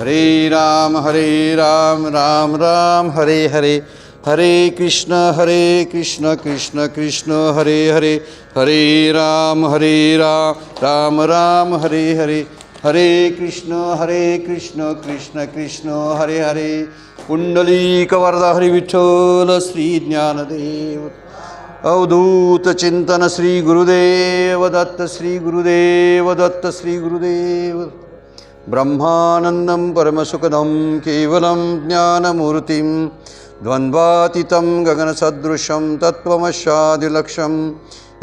हरे राम हरे राम राम राम हरे हरे। हरे कृष्ण हरे कृष्ण कृष्ण कृष्ण हरे हरे। हरे राम हरे राम राम राम हरे हरे। हरे कृष्ण हरे कृष्ण कृष्ण कृष्ण हरे हरे। पुंडलीक वरदा हरी विठ्ठल श्री ज्ञानदेव। अवधूत चिंतन श्री गुरुदेव दत्त श्री गुरुदेव दत्त श्री गुरुदेव। ब्रह्मानन्दं परमसुखदं केवलं ज्ञानमूर्तिं द्वन्द्वातीतं गगनसदृशं तत्त्वमशादिलक्ष्यम्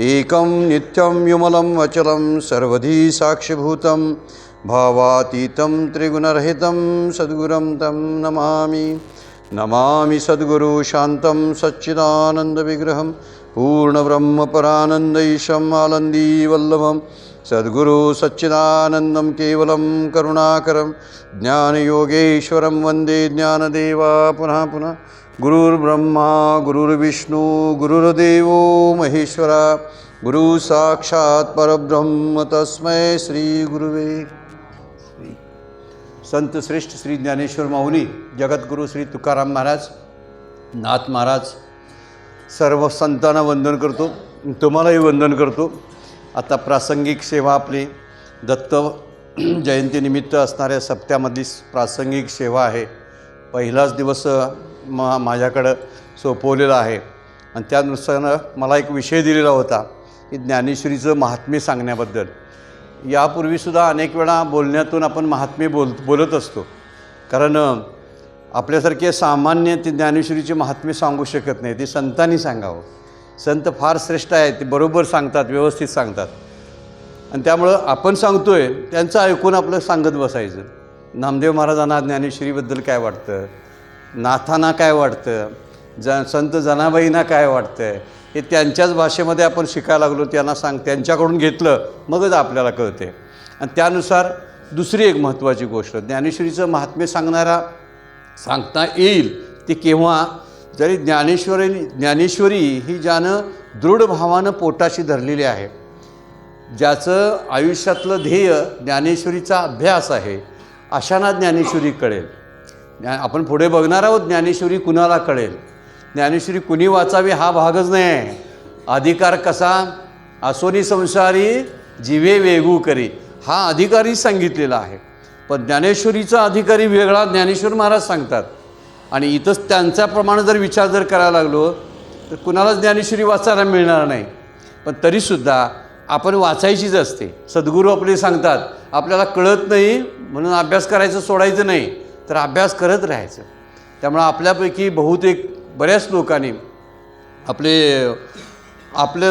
एकं नित्यं विमलं वचलं सर्वधी साक्षिभूतं भावातीतं त्रिगुणरहितं सद्गुरं तं नमामि नमामि सद्गुरु शान्तं सच्चिदानन्दविग्रहं पूर्णब्रह्मपरानन्दैशम् आनन्दीवल्लभं सद्गुरु सच्चिदानन्दं केवलं करुणाकरं ज्ञानयोगेश्वरं वन्दे ज्ञानदेवा। पुनः पुनः गुरुर्ब्रह्मा गुरुर्विष्णू गुरुर्देवो महेश्वरा। गुरु साक्षात् परब्रह्म तस्मै श्रीगुरुवे संत श्रेष्ठ श्री ज्ञानेश्वर माऊली जगद्गुरू श्री तुकाराम महाराज नाथ महाराज सर्व संतांना वंदन करतो तुम्हालाही वंदन करतो. आता प्रासंगिक सेवा आपली दत्त जयंतीनिमित्त असणाऱ्या सप्त्यामधली प्रासंगिक सेवा आहे. पहिलाच दिवस म माझ्याकडं सोपवलेला आहे. आणि त्यानुसार मला एक विषय दिलेला होता की ज्ञानेश्वरीचं महात्म्य सांगण्याबद्दल. यापूर्वीसुद्धा अनेक वेळा बोलण्यातून आपण महात्म्य बोल बोलत असतो. कारण आपल्यासारखे सामान्य ते ज्ञानेश्वरीचे महात्म्य सांगू शकत नाही ते संतांनी सांगावं. संत फार श्रेष्ठ आहेत ते बरोबर सांगतात व्यवस्थित सांगतात. आणि त्यामुळं आपण सांगतो आहे त्यांचं ऐकून आपलं सांगत बसायचं. नामदेव महाराजांना ज्ञानेश्वरीबद्दल काय वाटतं? नाथांना काय वाटतं? ज संत जनाबाईंना काय वाटतं हे त्यांच्याच भाषेमध्ये आपण शिकायला लागलो त्यांना सांग त्यांच्याकडून घेतलं मगच आपल्याला कळते आणि त्यानुसार दुसरी एक महत्त्वाची गोष्ट ज्ञानेश्वरीचं महात्म्य सांगणारा सांगता येईल ते केव्हा जरी ज्ञानेश्वरी ज्ञानेश्वरी ही ज्यानं दृढ भावानं पोटाशी धरलेली आहे ज्याचं आयुष्यातलं ध्येय ज्ञानेश्वरीचा अभ्यास आहे अशांना ज्ञानेश्वरी कळेल. ज्ञा आपण पुढे बघणार आहोत ज्ञानेश्वरी कुणाला कळेल. ज्ञानेश्वरी कुणी वाचावी हा भागच नाही. आहे अधिकार कसा? असोनी संसारी जिवे वेगू करी. हा अधिकारी सांगितलेला आहे. पण ज्ञानेश्वरीचा अधिकारी वेगळा ज्ञानेश्वर महाराज सांगतात. आणि इथंच त्यांच्याप्रमाणे जर विचार जर करायला लागलो तर कुणालाच ज्ञानेश्वरी वाचायला मिळणार नाही. पण तरीसुद्धा आपण वाचायचीच असते. सद्गुरू आपले सांगतात आपल्याला कळत नाही म्हणून अभ्यास करायचं सोडायचं नाही. तर अभ्यास करत राहायचं. त्यामुळं आपल्यापैकी बहुतेक बऱ्याच लोकांनी आपले आपल्या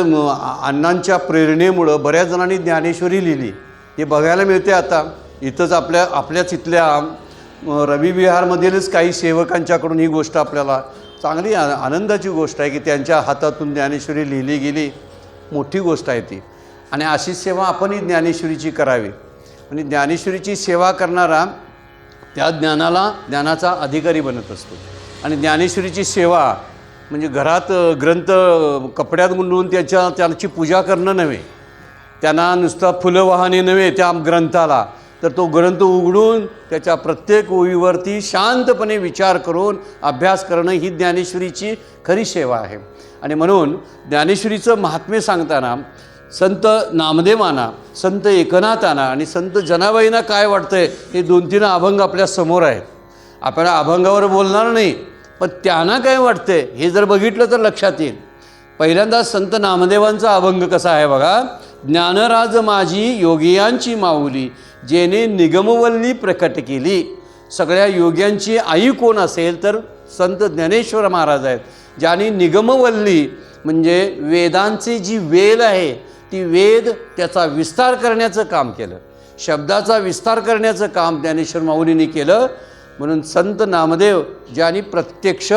अण्णांच्या प्रेरणेमुळं बऱ्याच जणांनी ज्ञानेश्वरी लिहिली. हे बघायला मिळते आता. इथंच आपल्या आपल्याच इथल्या रविविहारमधीलच काही सेवकांच्याकडून ही गोष्ट आपल्याला चांगली आ आनंदाची गोष्ट आहे की त्यांच्या हातातून ज्ञानेश्वरी लिहिली गेली. मोठी गोष्ट आहे ती. आणि अशी सेवा आपणही ज्ञानेश्वरीची करावी. आणि ज्ञानेश्वरीची सेवा करणारा त्या ज्ञानाला ज्ञानाचा अधिकारी बनत असतो. आणि ज्ञानेश्वरीची सेवा म्हणजे घरात ग्रंथ कपड्यात गुंडवून त्याच्या त्यांची पूजा करणं नव्हे. त्यांना नुसता फुलं वाहने नव्हे त्या ग्रंथाला. तर तो ग्रंथ उघडून त्याच्या प्रत्येक ओळीवरती शांतपणे विचार करून अभ्यास करणं ही ज्ञानेश्वरीची खरी सेवा आहे. आणि म्हणून ज्ञानेश्वरीचं महात्म्य सांगताना संत नामदेवांना संत एकनाथांना आणि संत जनाबाईंना काय वाटतंय हे दोन तीन अभंग आपल्यासमोर आहेत. आपण अभंगावर बोलणार नाही पण त्यांना काय वाटतंय हे जर बघितलं तर लक्षात येईल. पहिल्यांदा संत नामदेवांचा अभंग कसा आहे बघा. ज्ञानराज माझी योगियांची माऊली जेने निगमवल्ली प्रकट केली. सगळ्या योग्यांची आई कोण असेल तर संत ज्ञानेश्वर महाराज आहेत ज्यांनी निगमवल्ली म्हणजे वेदांची जी वेल आहे ती वेद त्याचा विस्तार करण्याचं काम केलं. शब्दाचा विस्तार करण्याचं काम ज्ञानेश्वर माऊलीने केलं. म्हणून संत नामदेव ज्यांनी प्रत्यक्ष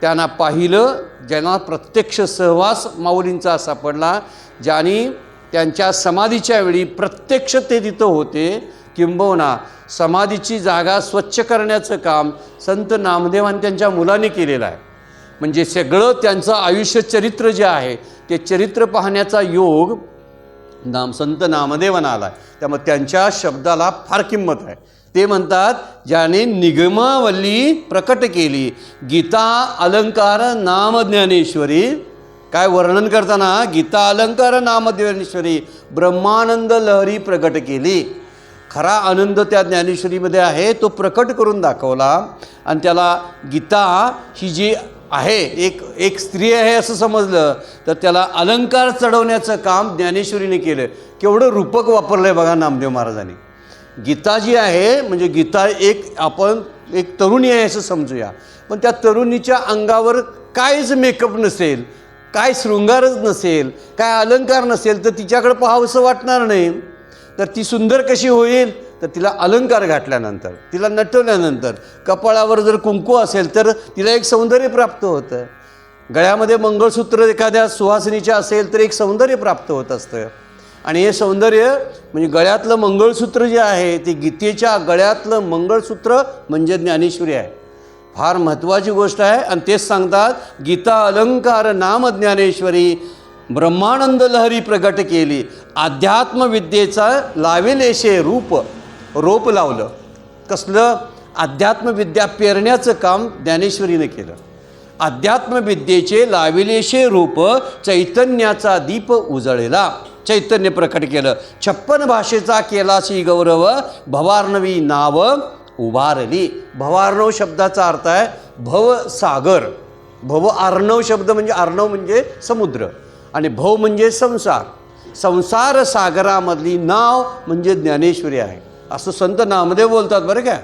त्यांना पाहिलं ज्यांना प्रत्यक्ष सहवास माऊलींचा सापडला ज्यांनी त्यांच्या समाधीच्या वेळी प्रत्यक्ष ते तिथं होते. किंबहुना समाधीची जागा स्वच्छ करण्याचं काम संत नामदेवान त्यांच्या मुलाने केलेलं आहे. म्हणजे सगळं त्यांचं आयुष्य चरित्र जे आहे ते चरित्र पाहण्याचा योग नाम संत नामदेवांना आला आहे त्यामुळे त्यांच्या शब्दाला फार किंमत आहे. ते म्हणतात ज्याने निगमावल्ली प्रकट केली गीता अलंकार नाम ज्ञानेश्वरी काय वर्णन करताना गीता अलंकार नाम ब्रह्मानंद लहरी प्रकट केली. खरा आनंद त्या ज्ञानेश्वरीमध्ये आहे तो प्रकट करून दाखवला. आणि त्याला गीता ही जी आहे एक एक स्त्री आहे असं समजलं तर त्याला अलंकार चढवण्याचं काम ज्ञानेश्वरीने केलं. केवढं रूपक वापरलं आहे बघा नामदेव महाराजांनी. गीता जी आहे म्हणजे गीता एक आपण एक तरुणी आहे असं समजूया. पण त्या तरुणीच्या अंगावर कायच मेकअप नसेल. काय शृंगारच नसेल काय अलंकार नसेल तर तिच्याकडे पाहावंसं वाटणार नाही. तर ती सुंदर कशी होईल? तर तिला अलंकार घातल्यानंतर तिला नटवल्यानंतर कपाळावर जर कुंकू असेल तर तिला एक सौंदर्य प्राप्त होतं. गळ्यामध्ये मंगळसूत्र एखाद्या सुहासिनीच्या असेल तर एक सौंदर्य प्राप्त होत असतं. आणि हे सौंदर्य म्हणजे गळ्यातलं मंगळसूत्र जे आहे ते गीतेच्या गळ्यातलं मंगळसूत्र म्हणजे ज्ञानेश्वरी आहे. फार महत्त्वाची गोष्ट आहे. आणि तेच सांगतात गीता अलंकार नाम ज्ञानेश्वरी ब्रह्मानंद लहरी प्रगट केली. अध्यात्मविद्येचा लावेलेशे रूप रोप लावलं. कसलं? अध्यात्मविद्या पेरण्याचं काम ज्ञानेश्वरीनं केलं. अध्यात्मविद्येचे लाविलेशे रूप चैतन्याचा दीप उजळेला. चैतन्य प्रकट केलं. छप्पन भाषेचा केलासी गौरव भवार्णवी नाव उभारली. भवार्णव शब्दाचा अर्थ आहे भवसागर भव आर्णव शब्द म्हणजे आर्णव म्हणजे समुद्र आणि भव म्हणजे संसार. संसार सागरामधली नाव म्हणजे ज्ञानेश्वरी आहे. असं संत नामदेव बोलतात बरं का.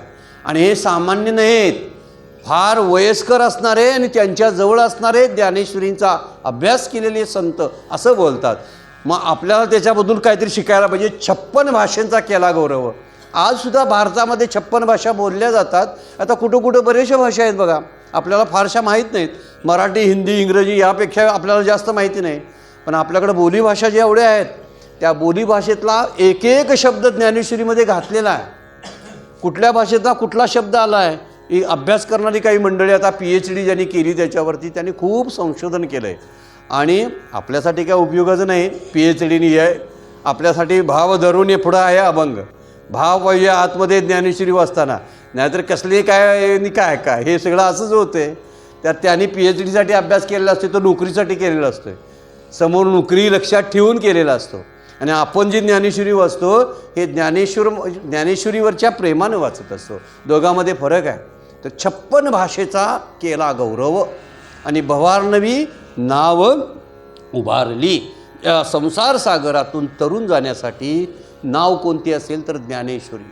आणि हे सामान्य नाहीत. फार वयस्कर असणारे आणि त्यांच्याजवळ असणारे ज्ञानेश्वरींचा अभ्यास केलेले संत असं बोलतात. मग आपल्याला त्याच्यामधून काहीतरी शिकायला पाहिजे. छप्पन भाषेंचा केला गौरव. आजसुद्धा भारतामध्ये छप्पन भाषा बोलल्या जातात. आता कुठं कुठं बऱ्याचशा भाषा आहेत बघा. आपल्याला फारशा माहीत नाहीत. मराठी हिंदी इंग्रजी यापेक्षा आपल्याला जास्त माहिती नाही. पण आपल्याकडं बोलीभाषा ज्या एवढ्या आहेत त्या बोलीभाषेतला एक एक शब्द ज्ञानेश्वरीमध्ये घातलेला आहे. कुठल्या भाषेतला कुठला शब्द आला आहे ही अभ्यास करणारी काही मंडळी आता पी एच डी ज्यांनी केली त्याच्यावरती त्यांनी खूप संशोधन केलं आहे आणि आपल्यासाठी काय उपयोगाचं नाही. पी एच डीनी आहे आपल्यासाठी भाव धरून हे पुढं आहे अभंग. भाव पाहिजे आतमध्ये ज्ञानेश्वरी वाचताना नाहीतर कसले काय काय काय? हे सगळं असंच होतं त्यात त्यांनी पी एच डीसाठी अभ्यास केलेला असतो तो नोकरीसाठी केलेला असतो समोर नोकरी लक्षात ठेवून केलेला असतो. आणि आपण जी ज्ञानेश्वरी वाचतो हे ज्ञानेश्वर ज्ञानेश्वरीवरच्या प्रेमानं वाचत असतो. दोघांमध्ये फरक आहे. तर छप्पन भाषेचा केला गौरव. आणि भवारनवी नाव उभारली. या संसार सागरातून तरुण जाण्यासाठी नाव कोणती असेल तर ज्ञानेश्वरी.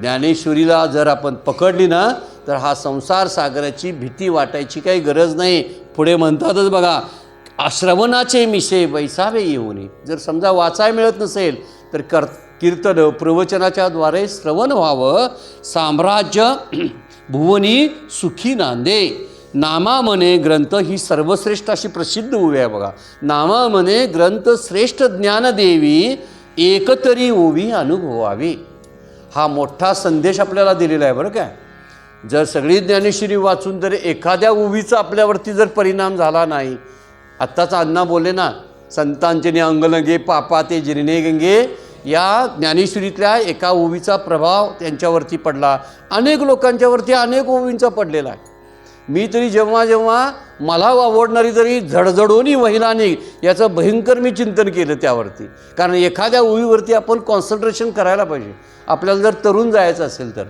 ज्ञानेश्वरीला जर आपण पकडली ना तर हा संसार सागराची भीती वाटायची काही गरज नाही. पुढे म्हणतातच बघा आश्रवणाचे मिशे बैसावे येऊन. जर समजा वाचाय मिळत नसेल तर कर कीर्तन प्रवचनाच्या द्वारे श्रवण व्हावं. साम्राज्य भुवनी सुखी नांदे. नामामने ग्रंथ ही सर्वश्रेष्ठ अशी प्रसिद्ध उभी आहे बघा. नामामने ग्रंथ श्रेष्ठ ज्ञानदेवी. एकतरी ओवी अनुभवावी. हा मोठा संदेश आपल्याला दिलेला आहे बरं काय जर सगळी ज्ञानेश्वरी वाचून जर एखाद्या ओवीचा आपल्यावरती जर परिणाम झाला नाही आत्ताच अण्णा बोले ना संतांचे अंगलंगे पापा ते जिरणे गंगे या ज्ञानेश्वरीतल्या एका ओवीचा प्रभाव त्यांच्यावरती पडला. अनेक लोकांच्यावरती अनेक ओवींचा पडलेला आहे. मी तरी जेव्हा जेव्हा मला आवडणारी जरी झडझडोनी महिलांनी याचं भयंकर मी चिंतन केलं त्यावरती. कारण एखाद्या ओवीवरती आपण कॉन्सन्ट्रेशन करायला पाहिजे. आपल्याला जर तरुण जायचं असेल तर.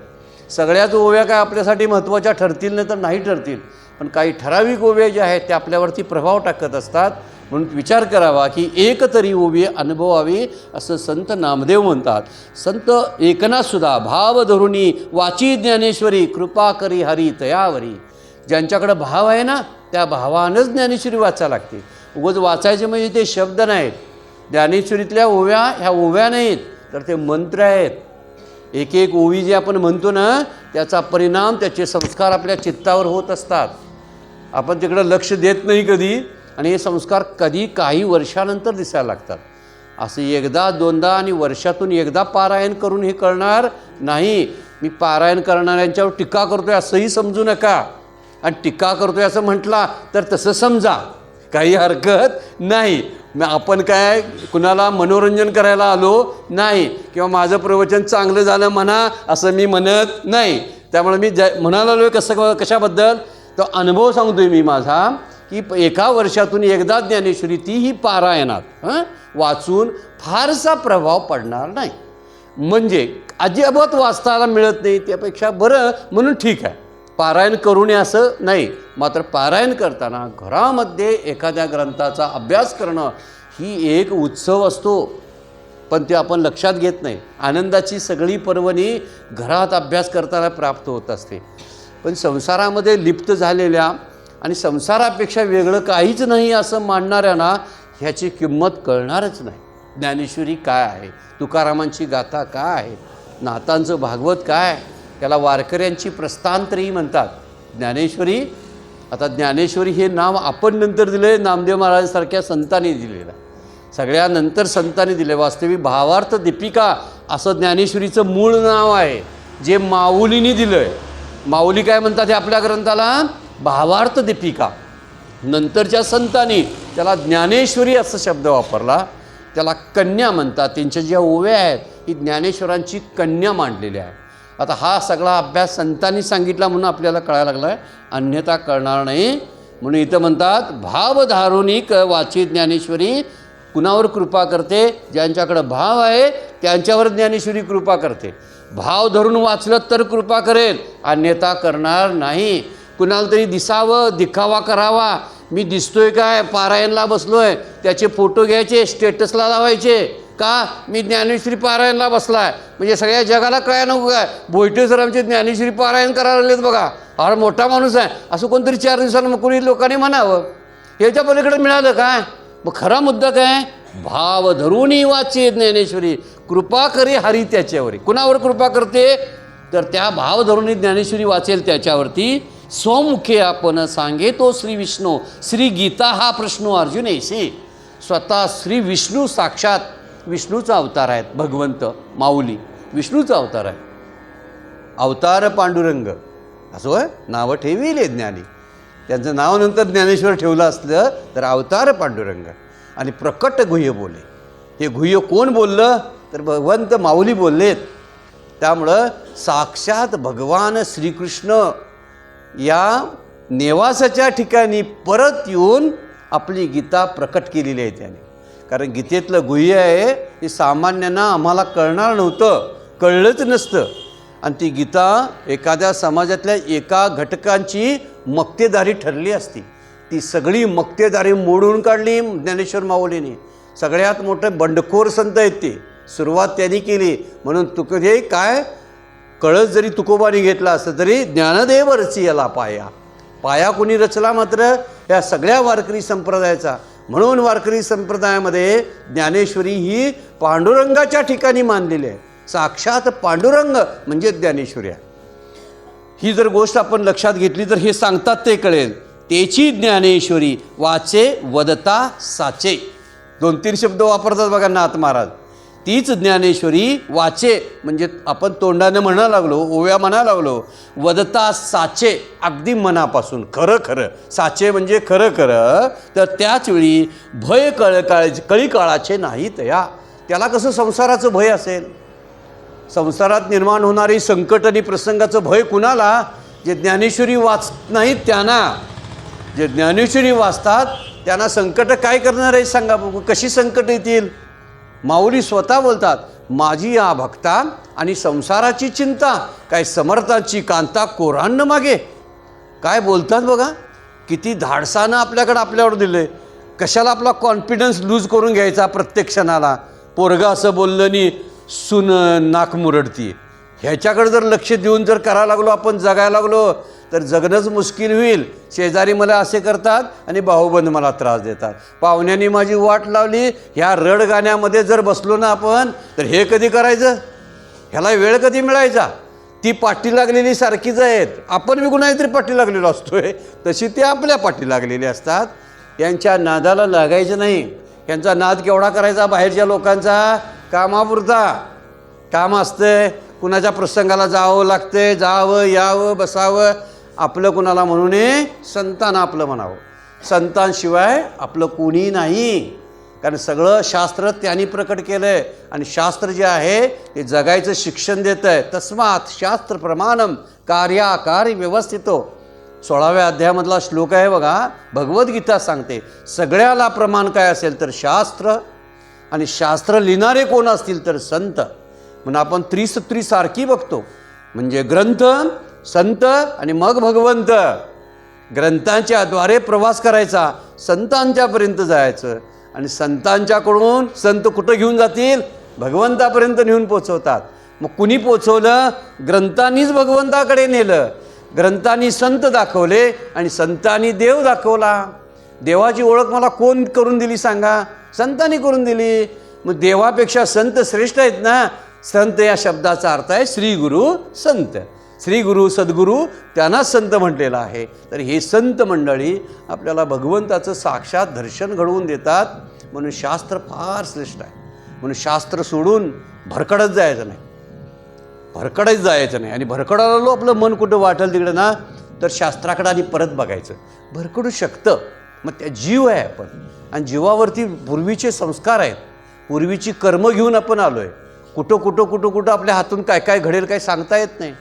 सगळ्याच ओव्या काय आपल्यासाठी महत्त्वाच्या ठरतील नाही तर नाही ठरतील. पण काही ठराविक ओव्या ज्या आहेत त्या आपल्यावरती प्रभाव टाकत असतात. म्हणून विचार करावा की एक तरी ओवी अनुभवावी असं संत नामदेव म्हणतात. संत एकनाथसुद्धा भाव धरुणी वाची ज्ञानेश्वरी कृपा करी हरी तयावरी ज्यांच्याकडं भाव आहे ना त्या भावानंच ज्ञानेश्वरी वाचायला लागते उगाच वाचायचे म्हणजे ते शब्द नाहीत. ज्ञानेश्वरीतल्या ओव्या ह्या ओव्या नाहीत तर ते मंत्र आहेत. एक एक ओवी जे आपण म्हणतो ना त्याचा परिणाम त्याचे संस्कार आपल्या चित्तावर होत असतात. आपण तिकडं लक्ष देत नाही कधी आणि हे संस्कार कधी काही वर्षानंतर दिसायला लागतात. असं एकदा दोनदा आणि वर्षातून एकदा पारायण करून हे करणार नाही. मी पारायण करणाऱ्यांच्यावर टीका करतोय असंही समजू नका. आणि टीका आहे असं म्हटला तर तसं समजा. काही हरकत नाही. मग आपण काय कुणाला मनोरंजन करायला आलो? नाही. किंवा माझं प्रवचन चांगलं झालं म्हणा असं मी म्हणत नाही. त्यामुळे मी ज म्हणायला आलो कसं कशाबद्दल? तो अनुभव सांगतोय मी माझा की प- एका वर्षातून एकदा ज्ञानेश्वरी तीही पारायणात हं? वाचून फारसा प्रभाव पडणार नाही. म्हणजे अजिबात वाचताना मिळत नाही त्यापेक्षा बरं म्हणून ठीक आहे. पारायण करू नये असं नाही. मात्र पारायण करताना घरामध्ये एखाद्या ग्रंथाचा अभ्यास करणं ही एक उत्सव असतो. पण ते आपण लक्षात घेत नाही. आनंदाची सगळी पर्वणी घरात अभ्यास करताना प्राप्त होत असते. पण संसारामध्ये लिप्त झालेल्या आणि संसारापेक्षा वेगळं काहीच नाही असं मानणाऱ्यांना ह्याची किंमत कळणारच नाही. ज्ञानेश्वरी काय आहे? तुकारामांची गाथा काय आहे? नातांचं भागवत काय आहे? त्याला वारकऱ्यांची प्रस्थांतरी म्हणतात. ज्ञानेश्वरी आता ज्ञानेश्वरी हे नाव आपण नंतर दिले नामदेव महाराजांसारख्या संतांनी दिलेलं सगळ्यानंतर संतांनी दिले वास्तविक भावार्थ दीपिका असं ज्ञानेश्वरीचं मूळ नाव आहे जे माऊलीने दिलं आहे माऊली काय म्हणतात हे आपल्या ग्रंथाला? भावार्थ दीपिका. नंतरच्या संतांनी त्याला ज्ञानेश्वरी असा शब्द वापरला. त्याला कन्या म्हणतात. त्यांच्या ज्या ओव्या आहेत ही ज्ञानेश्वरांची कन्या मांडलेली आहे आता हा सगळा अभ्यास संतांनी सांगितला म्हणून आपल्याला कळायला लागला आहे अन्यथा कळणार नाही. म्हणून इथं म्हणतात भावधारुणी क वाची ज्ञानेश्वरी कुणावर कृपा करते? ज्यांच्याकडं भाव आहे त्यांच्यावर ज्ञानेश्वरी कृपा करते. भाव धरून वाचलं तर कृपा करेल अन्यथा करणार नाही. कुणाला तरी दिसावं दिखावा करावा. मी दिसतोय काय? पारायणला बसलोय. त्याचे फोटो घ्यायचे स्टेटसला लावायचे. का? मी ज्ञानेश्वरी पारायणला बसलाय. म्हणजे सगळ्या जगाला काय नको काय बोयटे सर आमचे ज्ञानेश्वरी पारायण करायला लागलेत बघा. हा मोठा माणूस आहे. असं कोणतरी चार दिवसांना कोणी लोकांनी म्हणावं? ह्याच्या पलीकडे मिळालं काय? मग खरा मुद्दा काय? भाव धरूनही वाचे ज्ञानेश्वरी. कृपा करी हरी त्याच्यावर कुणावर कृपा करते? तर त्या भाव धरूनही ज्ञानेश्वरी वाचेल त्याच्यावरती. स्वमुखे आपण सांगे तो श्री विष्णू. श्री गीता हा प्रश्न अर्जुन स्वतः श्री विष्णू साक्षात विष्णूचा अवतार आहेत भगवंत माऊली. विष्णूचा अवतार आहे. अवतार पांडुरंग. असं होय? नावं ठेविले ज्ञानी. त्यांचं नाव नंतर ज्ञानेश्वर ठेवलं असलं तर अवतार पांडुरंग. आणि प्रकट गुह्य बोले. हे गुह्य कोण बोललं? तर भगवंत माऊली बोललेत. त्यामुळं साक्षात भगवान श्रीकृष्ण या नेवासाच्या ठिकाणी परत येऊन आपली गीता प्रकट केलेली आहे त्याने. कारण गीतेतलं गुह्य आहे हे सामान्यांना आम्हाला कळणार नव्हतं कळलंच नसतं. आणि ती गीता एखाद्या समाजातल्या एका घटकांची मक्तेदारी ठरली असती. ती सगळी मक्तेदारी मोडून काढली ज्ञानेश्वर माऊलीने. सगळ्यात मोठं बंडखोर संत आहेत ते. सुरुवात त्यांनी केली. म्हणून तुक हे काय? कळस जरी तुकोबाने घेतला असतं तरी ज्ञानदेव रची याला पाया. पाया कोणी रचला मात्र या सगळ्या वारकरी संप्रदायाचा. म्हणून वारकरी संप्रदायामध्ये ज्ञानेश्वरी ही पांडुरंगाच्या ठिकाणी मानलेली आहे. साक्षात पांडुरंग म्हणजे ज्ञानेश्वरी आहे. ही जर गोष्ट आपण लक्षात घेतली तर हे सांगतात ते कळेल. तेची ज्ञानेश्वरी वाचे वदता साचे. दोन तीन शब्द वापरतात बघा नाथ महाराज. तीच ज्ञानेश्वरी वाचे. म्हणजे आपण तोंडाने म्हणा लागलो ओव्या म्हणा लागलो वदता साचे अगदी मनापासून खरं खरं. साचे म्हणजे खरं खरं. तर त्याच वेळी भय कळ काळ कळी काळाचे नाही तया. त्याला कसं संसाराचं भय असेल? संसारात निर्माण होणारी संकट आणि प्रसंगाचं भय कुणाला? जे ज्ञानेश्वरी वाच नाहीत त्यांना. जे ज्ञानेश्वरी वाचतात त्यांना संकट काय करणार आहे? सांगा बघू. कशी संकट येतील? माऊली स्वतः बोलतात माझी या भक्ता आणि संसाराची चिंता काय समर्थाची कांता कोरांन मागे. काय बोलतात बघा किती धाडसानं आपल्याकडं आपल्यावर दिलं कशाला आपला कॉन्फिडन्स लूज करून घ्यायचा प्रत्येक क्षणाला? पोरगा असं बोललं नी सुन नाक मुरडती ह्याच्याकडे जर लक्ष देऊन जर करायला लागलो आपण जगायला लागलो तर जगणंच मुश्किल होईल. शेजारी मला असे करतात आणि भाऊबंद मला त्रास देतात. पाहुण्यांनी माझी वाट लावली ह्या रड गाण्यामध्ये जर बसलो ना आपण तर हे कधी करायचं? ह्याला वेळ कधी मिळायचा? ती पाठी लागलेली सारखीच आहेत. आपण बी कुणातरी पाठी लागलेलो असतोय. तशी ते आपल्या पाठी लागलेली असतात. यांच्या नादाला लागायचं नाही. यांचा नाद केवढा करायचा बाहेरच्या लोकांचा? कामापुरता. काम असतंय. कुणाच्या प्रसंगाला जावं लागतंय जावं यावं बसावं आपलं कुणाला म्हणू नये संतान आपलं म्हणावं. संतांशिवाय आपलं कोणी नाही. कारण सगळं शास्त्र त्यांनी प्रकट केलं आहे आणि शास्त्र जे आहे ते जगायचं शिक्षण देतं आहे तस्मात शास्त्र प्रमाणम कार्याकार व्यवस्थितो. सोळाव्या अध्यायामधला श्लोक आहे बघा. भगवद्गीता सांगते सगळ्याला प्रमाण काय असेल तर शास्त्र. आणि शास्त्र लिहिणारे कोण असतील तर संत. म्हणून आपण त्रिसत्री सारखी बघतो. म्हणजे ग्रंथ संत आणि मग भगवंत. ग्रंथांच्या द्वारे प्रवास करायचा संतांच्यापर्यंत जायचं. आणि संतांच्याकडून संत कुठं घेऊन जातील? भगवंतापर्यंत नेऊन पोचवतात. मग कुणी पोचवलं? ग्रंथांनीच भगवंताकडे नेलं. ग्रंथांनी संत दाखवले आणि संतांनी देव दाखवला. देवाची ओळख मला कोण करून दिली सांगा? संतांनी करून दिली. मग देवापेक्षा संत श्रेष्ठ आहेत ना? संत या शब्दाचा अर्थ आहे श्री गुरु संत. श्री गुरु सद्गुरू त्यांना संत म्हटलेला आहे. तर हे संत मंडळी आपल्याला भगवंताचं साक्षात दर्शन घडवून देतात. म्हणून शास्त्र फार श्रेष्ठ आहे. म्हणून शास्त्र सोडून भरकडत जायचं नाही. भरकडच जायचं नाही. आणि भरकडाला आलो आपलं मन कुठं वाटेल तिकडं ना तर शास्त्राकडं आणि परत बघायचं. भरकडू शकतं. मग त्या जीव आहे आपण. आणि जीवावरती पूर्वीचे संस्कार आहेत. पूर्वीची कर्म घेऊन आपण आलो आहे कुठं कुठं कुठं कुठं आपल्या हातून काय काय घडेल काय सांगता येत नाही.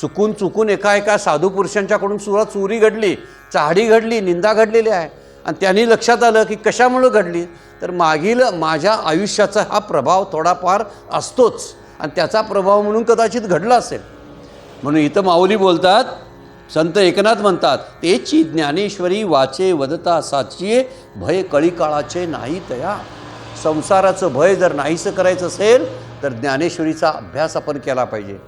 चुकून चुकून एका एका साधू पुरुषांच्याकडून सुद्धा चोरी घडली चाहडी घडली निंदा घडलेली आहे. आणि त्यांनी लक्षात आलं की कशामुळं घडली? तर मागील माझ्या आयुष्याचा हा प्रभाव थोडाफार असतोच. आणि त्याचा प्रभाव म्हणून कदाचित घडला असेल. म्हणून इथं माऊली बोलतात संत एकनाथ म्हणतात तेची ज्ञानेश्वरी वाचे वदता साची भय कळी काळाचे नाही तया. संसाराचं भय जर नाहीसं करायचं असेल तर ज्ञानेश्वरीचा अभ्यास आपण केला पाहिजे.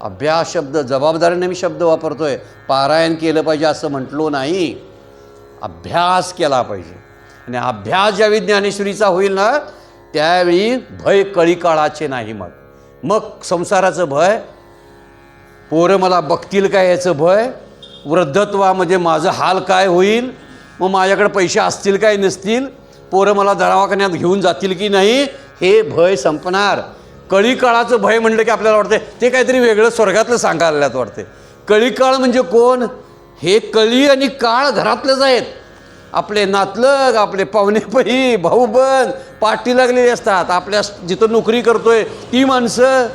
अभ्यास शब्द जबाबदारीने मी शब्द वापरतो आहे पारायण केलं पाहिजे असं म्हटलो नाही. अभ्यास केला पाहिजे. आणि अभ्यास ज्यावेळी ज्ञानेश्वरीचा होईल ना त्यावेळी भय कळी काळाचे नाही मग. मग संसाराचं भय पोरं मला बघतील काय याचं भय वृद्धत्वामध्ये माझं हाल काय होईल मग माझ्याकडे पैसे असतील काय नसतील पोरं मला दवाखान्यात घेऊन जातील की नाही हे भय संपणार. कळी काळाचं भय म्हणलं की आपल्याला वाटतं ते काहीतरी वेगळं स्वर्गातलं सांगायला वाटते कळी काळ म्हणजे कोण? हे कळी आणि काळ घरातलेच आहेत. आपले नातलग आपले पाहुणेपही भाऊबंद पाठी लागलेली असतात. आपल्या जिथं नोकरी करतोय ती माणसं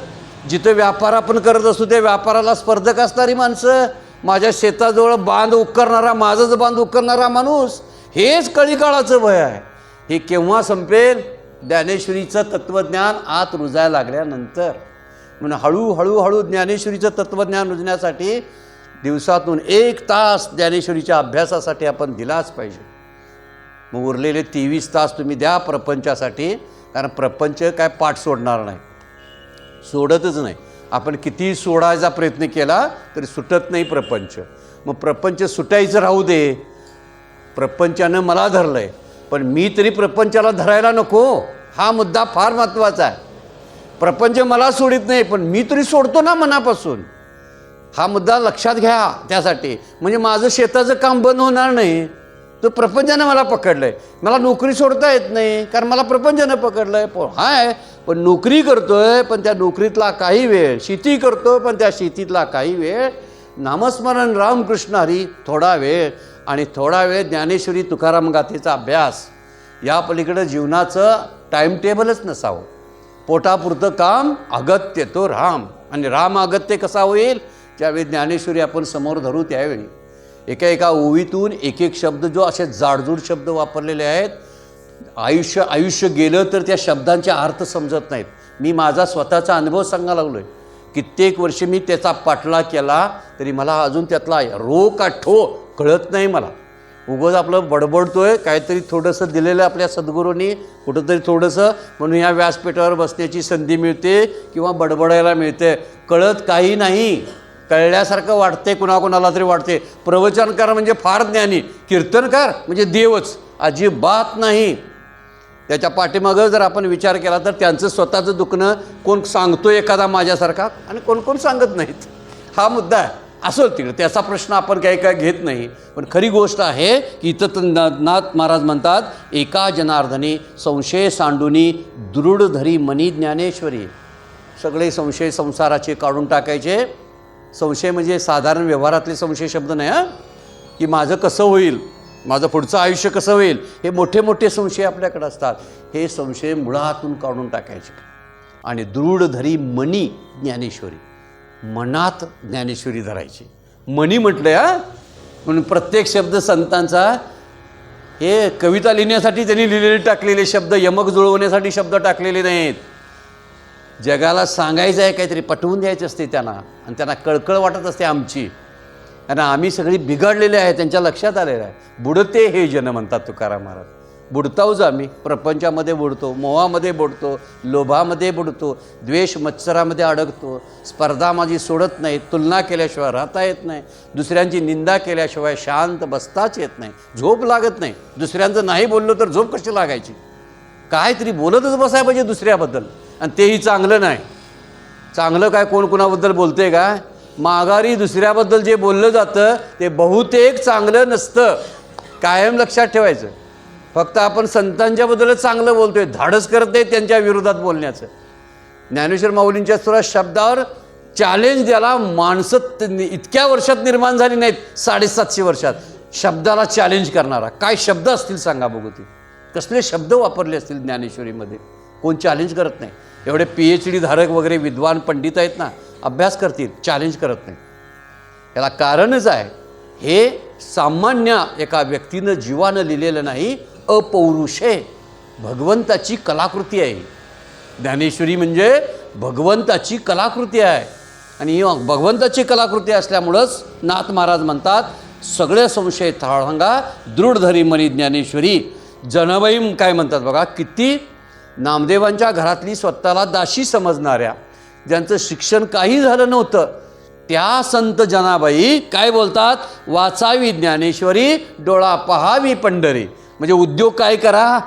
जिथं व्यापार आपण करत असतो त्या व्यापाराला स्पर्धक असणारी माणसं माझ्या शेताजवळ बांध उकरणारा माझंच बांध उकरणारा माणूस हेच कळीकाळाचं भय आहे. हे केव्हा संपेल? ज्ञानेश्वरीचं तत्त्वज्ञान आत रुजायला लागल्यानंतर म्हणून हळूहळू हळू ज्ञानेश्वरीचं तत्त्वज्ञान रुजण्यासाठी दिवसातून एक तास ज्ञानेश्वरीच्या अभ्यासासाठी आपण दिलाच पाहिजे. मग उरलेले तेवीस तास तुम्ही द्या प्रपंचासाठी कारण प्रपंच काय पाठ सोडणार नाही. सोडतच नाही. आपण किती सोडायचा प्रयत्न केला तरी सुटत नाही प्रपंच. मग प्रपंच सुटायचं राहू दे. प्रपंचानं मला धरलं आहे पण मी तरी प्रपंचाला धरायला नको. हा मुद्दा फार महत्त्वाचा आहे. प्रपंच मला सोडित नाही पण मी तरी सोडतो ना मनापासून. हा मुद्दा लक्षात घ्या त्यासाठी. म्हणजे माझं शेताचं काम बंद होणार नाही. तो प्रपंचानं मला पकडलं आहे मला नोकरी सोडता येत नाही कारण मला प्रपंचानं पकडलं आहे पण हाय. पण नोकरी करतोय पण त्या नोकरीतला काही वेळ. शेती करतो पण त्या शेतीतला काही वेळ. नामस्मरण रामकृष्ण हरी थोडा वेळ. आणि थोडा वेळ ज्ञानेश्वरी तुकाराम गाथेचा अभ्यास या पलीकडं जीवनाचं टाईमटेबलच नसावं. पोटापुरतं काम अगत्य तो राम. आणि राम अगत्य कसा होईल? ज्यावेळी ज्ञानेश्वरी आपण समोर धरू त्यावेळी. एका एका ओवीतून एक एक शब्द जो असे जाडजूड शब्द वापरलेले आहेत आयुष्य आयुष्य गेलं तर त्या शब्दांचे अर्थ समजत नाहीत. मी माझा स्वतःचा अनुभव सांगायला लागलो आहे कित्येक वर्ष मी त्याचा पाठलाग केला तरी मला अजून त्यातला रो का ठो कळत नाही मला. उगोच आपलं बडबडतोय काहीतरी थोडंसं दिलेलं आपल्या सद्गुरूंनी कुठंतरी थोडंसं म्हणून या व्यासपीठावर बसण्याची संधी मिळते किंवा बडबडायला मिळते. कळत काही नाही. कळल्यासारखं वाटते कुणाकुणाला तरी वाटते प्रवचनकार म्हणजे फार ज्ञानी कीर्तनकार म्हणजे देवच अजिबात नाही. त्याच्या पाठीमागं जर आपण विचार केला तर त्यांचं स्वतःचं दुखणं कोण सांगतो एखादा माझ्यासारखा? आणि कोण कोण सांगत नाहीत? हा मुद्दा आहे. असो तिकडे. त्याचा प्रश्न आपण काही काय घेत नाही. पण खरी गोष्ट आहे की इथं तर नाथ महाराज म्हणतात एका जनार्दने संशय सांडुनी दृढ धरी मनी ज्ञानेश्वरी. सगळे संशय संसाराचे काढून टाकायचे. संशय म्हणजे साधारण व्यवहारातले संशय शब्द नाही हां? की माझं कसं होईल? माझं पुढचं आयुष्य कसं होईल? हे मोठे मोठे संशय आपल्याकडे असतात. हे संशय मुळातून काढून टाकायचे. आणि दृढ धरी मनी ज्ञानेश्वरी. मनात ज्ञानेश्वरी धरायची. मनी म्हटलं या म्हणून प्रत्येक शब्द संतांचा हे कविता लिहिण्यासाठी त्यांनी लिहिलेले टाकलेले शब्द यमक जुळवण्यासाठी शब्द टाकलेले नाहीत. जगाला सांगायचं आहे काहीतरी पटवून द्यायचं असते त्यांना आणि त्यांना कळकळ वाटत असते आमची. कारण आम्ही सगळी बिघडलेले आहे त्यांच्या लक्षात आलेलं आहे. बुडते हे जन म्हणतात तुकाराम महाराज. बुडताऊच आम्ही प्रपंचामध्ये बुडतो मोहामध्ये बुडतो लोभामध्ये बुडतो द्वेष मत्सरामध्ये अडकतो. स्पर्धा माझी सोडत नाही तुलना केल्याशिवाय राहता येत नाही. दुसऱ्यांची निंदा केल्याशिवाय शांत बसताच येत नाही. झोप लागत नाही. दुसऱ्यांचं नाही बोललो तर झोप कशी लागायची? काहीतरी बोलतच बसाय पाहिजे दुसऱ्याबद्दल. आणि तेही चांगलं नाही. चांगलं काय कोण कोणाबद्दल बोलते का? माघारी दुसऱ्याबद्दल जे बोललं जातं ते बहुतेक चांगलं नसतं. कायम लक्षात ठेवायचं. फक्त आपण संतांच्याबद्दलच चांगलं बोलतोय धाडस करत नाही त्यांच्या विरोधात बोलण्याचं. ज्ञानेश्वर माऊलींच्या सुरा शब्दावर चॅलेंज द्यायला माणसं इतक्या वर्षात निर्माण झाली नाहीत साडेसातशे वर्षात. शब्दाला चॅलेंज करणारा. काय शब्द असतील सांगा बघू ते कसले शब्द वापरले असतील ज्ञानेश्वरीमध्ये? कोण चॅलेंज करत नाही. एवढे पी एच डी धारक वगैरे विद्वान पंडित आहेत ना अभ्यास करतील चॅलेंज करत नाही याला कारणच आहे हे सामान्य एका व्यक्तीनं जीवानं लिहिलेलं नाही अपौरुषे भगवंताची कलाकृती आहे. ज्ञानेश्वरी म्हणजे भगवंताची कलाकृती आहे. आणि ही भगवंताची कलाकृती असल्यामुळंच नाथ महाराज म्हणतात सगळे संशय थाळांगा दृढधरी मनी ज्ञानेश्वरी. जनबाई काय म्हणतात बघा किती नामदेवांच्या घरातली स्वतःला दाशी समजणाऱ्या ज्यांचं शिक्षण काही झालं नव्हतं त्या संत जनाबाई काय बोलतात वाचावी ज्ञानेश्वरी डोळा पहावी पंढरी. म्हणजे उद्योग काय करा?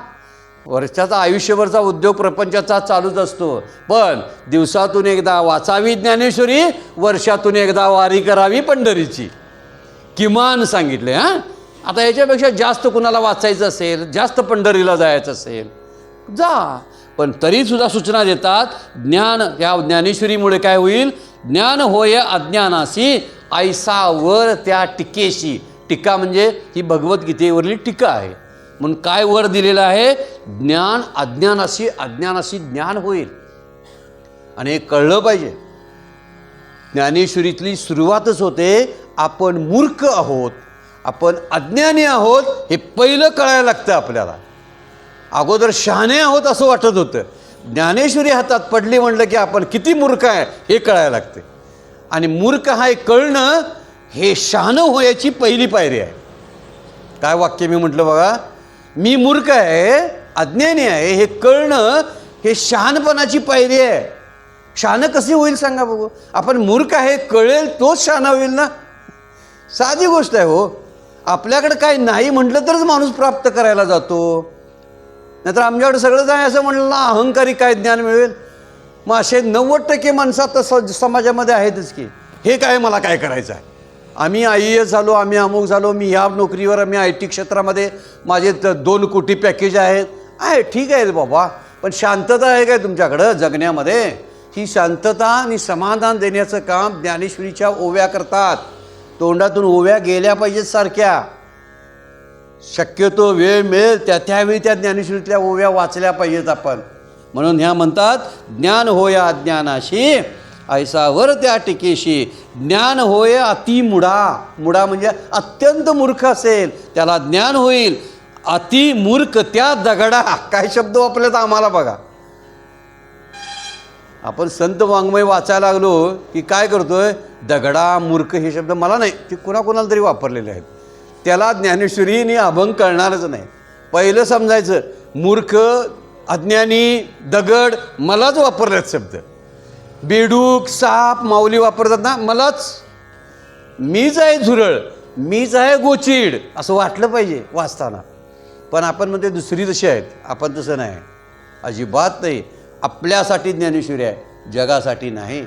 वर्षाचा आयुष्यभरचा उद्योग प्रपंचाचा चालूच असतो. पण दिवसातून एकदा वाचावी ज्ञानेश्वरी वर्षातून एकदा वारी करावी पंढरीची. किमान सांगितले हां? आता याच्यापेक्षा जास्त कुणाला वाचायचं असेल जास्त पंढरीला जायचं असेल जा. पण तरीसुद्धा सूचना देतात ज्ञान या ज्ञानेश्वरीमुळे काय होईल? ज्ञान होय अज्ञानाशी ऐसावर त्या टीकेशी. टीका म्हणजे ही भगवद्गीतेवरली टीका आहे. म्हणून काय वर दिलेलं आहे? ज्ञान अज्ञानाशी अज्ञानाशी ज्ञान होईल. आणि हे कळलं पाहिजे. ज्ञानेश्वरीतली सुरुवातच होते आपण मूर्ख आहोत आपण अज्ञानी आहोत हे पहिलं कळायला लागतं आपल्याला. अगोदर शहाणे आहोत असं वाटत होतं. ज्ञानेश्वरी हातात पडली म्हणलं की आपण किती मूर्ख आहे हे कळायला लागते. आणि मूर्ख हा हे कळणं हे शहाणं होण्याची पहिली पायरी आहे. काय वाक्य मी म्हटलं बघा? मी मूर्ख आहे अज्ञानी आहे हे कळणं हे शहाणपणाची पायरी आहे. शहाणं कशी होईल सांगा बघू. आपण मूर्ख आहे कळेल तोच शहाणा होईल ना. साधी गोष्ट आहे हो. आपल्याकडे काय नाही म्हटलं तरच माणूस प्राप्त करायला जातो. नाहीतर आमच्याकडे सगळंच आहे असं म्हणलं ना अहंकारी काय ज्ञान मिळेल? मग असे नव्वद टक्के माणसात स समाजामध्ये आहेतच की. हे काय मला काय करायचं आहे? आम्ही आय एस झालो आम्ही अमुक झालो मी ह्या नोकरीवर मी आय टी क्षेत्रामध्ये माझे दोन कोटी पॅकेज आहेत. आहे ठीक आहे बाबा पण शांतता आहे काय तुमच्याकडं जगण्यामध्ये? ही शांतता आणि समाधान देण्याचं काम ज्ञानेश्वरीच्या ओव्या करतात. तोंडातून ओव्या गेल्या पाहिजेत सारख्या. शक्यतो वेळ मिळेल त्या त्यावेळी त्या ज्ञानेश्वरीतल्या ओव्या वाचल्या पाहिजेत आपण. म्हणून ह्या म्हणतात ज्ञान होया अज्ञानाशी ऐसावर त्या टिकेशी. ज्ञान होय अति मुडा मुडा म्हणजे अत्यंत मूर्ख असेल. त्याला ज्ञान होईल. अति मूर्ख त्या दगडा. काय शब्द वापरलेत आम्हाला बघा. आपण संत वाङ्मय वाचायला लागलो की काय करतोय? दगडा मूर्ख हे शब्द मला नाही. ते कुणाकुणाला तरी वापरलेले आहेत. त्याला ज्ञानेश्वरीने अभंग कळणारच नाही. पहिलं समजायचं मूर्ख अज्ञानी दगड मलाच वापरलेत शब्द. बेडूक साप माऊली वापरतात ना मलाच. मीच आहे झुरळ मीच आहे गोचीड असं वाटलं पाहिजे वाचताना. पण आपण म्हणते दुसरी जशी आहेत आपण तसं नाही. अजिबात नाही. आपल्यासाठी ज्ञानेश्वरी आहे जगासाठी नाही.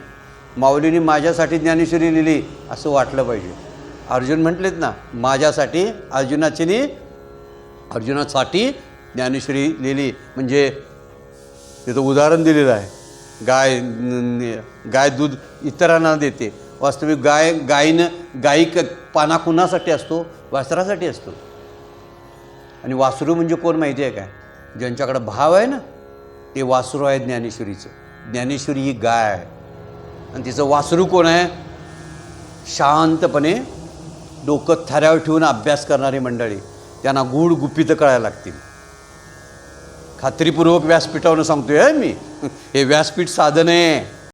माऊलीने माझ्यासाठी ज्ञानेश्वरी लिहिली असं वाटलं पाहिजे. अर्जुन म्हटलेत ना माझ्यासाठी अर्जुनाची अर्जुनासाठी ज्ञानेश्वरी लिहिली. म्हणजे तिथं उदाहरण दिलेलं आहे. गाय गाय दूध इतरांना देते. वास्तविक गाय गायीनं गायी क पाना कुणासाठी असतो? वासरासाठी असतो. आणि वासरू म्हणजे कोण माहिती आहे काय? ज्यांच्याकडं भाव आहे ना ते वासरू आहे ज्ञानेश्वरीचं. ज्ञानेश्वरी ही गाय आहे. आणि तिचं वासरू कोण आहे? शांतपणे डोकं थऱ्यावर ठेवून अभ्यास करणारी मंडळी. त्यांना गूढ गुपितं कळायला लागतील. खात्रीपूर्वक व्यासपीठावरून सांगतोय मी हे व्यासपीठ साधन आहे.